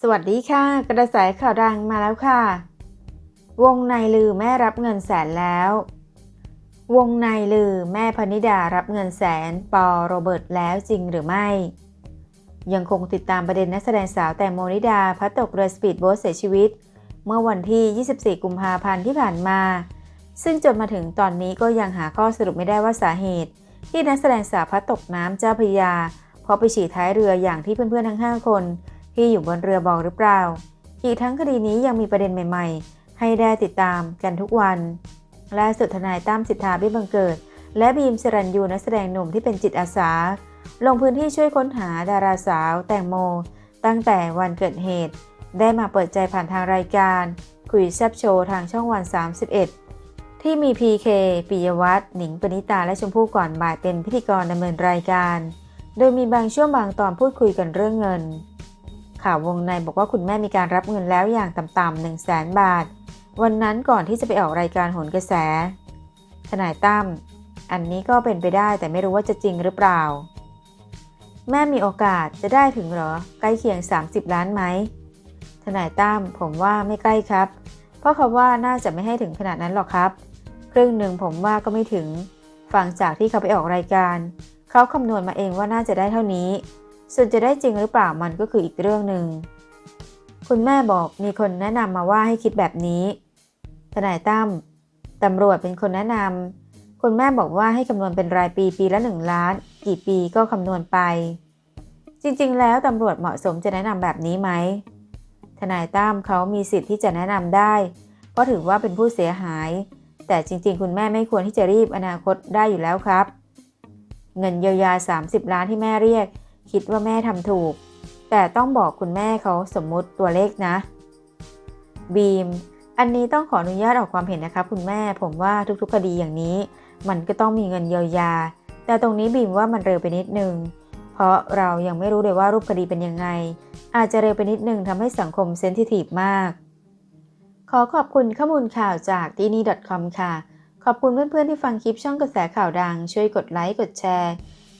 สวัสดีค่ะ กระแสข่าวดังมาแล้วค่ะ วงในลือแม่รับเงินแสนแล้ว วงในลือแม่พนิดารับเงินแสน ปอโรเบิร์ตแล้วจริงหรือไม่ ยังคงติดตามประเด็นนักแสดงสาวแตงโมนิดาพัดตกเรือสปีดโบ๊ทเสียชีวิต เมื่อวันที่ 24 กุมภาพันธ์ที่ผ่านมา ซึ่งจนมาถึงตอนนี้ก็ยังหาข้อสรุปไม่ได้ว่าสาเหตุ ที่นักแสดงสาวพัดตกน้ำเจ้าพยาเพราะไปฉี่ท้ายเรืออย่างที่เพื่อนๆทั้ง 5 คน ที่อยู่บนเรือบอกหรือเปล่า อีกทั้งคดีนี้ยังมีประเด็นใหม่ ๆ ให้ได้ติดตามกันทุกวันและสุดทนายตั้มสิทธาบิบังเกิด และบีมสรัญยูนักแสดงหนุ่มที่เป็นจิตอาสา ลงพื้นที่ช่วยค้นหาดาราสาวแตงโม ตั้งแต่วันเกิดเหตุ ได้มาเปิดใจผ่านทางรายการ คุยแซบโชว์ทางช่องวัน 31 ที่มี PK ปิยวัฒน์หนิงปณิตาและชมพู่ก่อนบ่ายเป็นพิธีกรดำเนินรายการ โดยมีบางช่วงบางตอนพูดคุยกันเรื่องเงิน ข่าววงในบอกว่าคุณแม่มีการรับเงินแล้วอย่างต่ำๆ1 0 0 0 0แสนบาท วันนั้นก่อนที่จะไปออกรายการโหนกระแส ทนายตั้ม อันนี้ก็เป็นไปได้แต่ไม่รู้ว่าจะจริงหรือเปล่า แม่มีโอกาสจะได้ถึงหรอ ใกล้เคียง 30 ล้านไหม ทนายตั้มผมว่าไม่ใกล้ครับ เพราะเขาว่าน่าจะไม่ให้ถึงขนาดนั้นหรอกครับ ครึ่งหนึ่งผมว่าก็ไม่ถึง ฟังจากที่เขาไปออกรายการ เขาคำนวณมาเองว่าน่าจะได้เท่านี้ ส่วนจะได้จริงหรือเปล่ามันก็คืออีกเรื่องหนึ่ง คุณแม่บอกมีคนแนะนำมาว่าให้คิดแบบนี้ ทนายตั้มตำรวจเป็นคนแนะนำ คุณแม่บอกว่าให้คำนวณเป็นรายปีปีละหนึ่งล้าน กี่ปีก็คำนวณไป จริงๆ แล้วตำรวจเหมาะสมจะแนะนำแบบนี้ไหม ทนายตั้มเขามีสิทธิ์ที่จะแนะนำได้ เพราะถือว่าเป็นผู้เสียหาย แต่จริง ๆ คุณแม่ไม่ควรที่จะรีบอนาคตได้อยู่แล้วครับ เงินเยียวยา 30 ล้านที่แม่เรียก คิดว่าแม่ทำถูก แต่ต้องบอกคุณแม่เขาสมมุติตัวเลขนะ บีม อันนี้ต้องขออนุญาตออกความเห็นนะคะคุณแม่ ผมว่าทุกๆคดีอย่างนี้ มันก็ต้องมีเงินเยียวยา แต่ตรงนี้บีมว่ามันเร็วไปนิดนึง เพราะเรายังไม่รู้เลยว่ารูปคดีเป็นยังไง อาจจะเร็วไปนิดนึงทำให้สังคมเซนซิทีฟมาก ขอขอบคุณข้อมูลข่าวจาก d ีนี่ .com ค่ะ ขอบคุณเพื่อนๆที่ฟังคลิปช่องกระแสข่าวดัง ช่วยกดไลค์ กดแชร์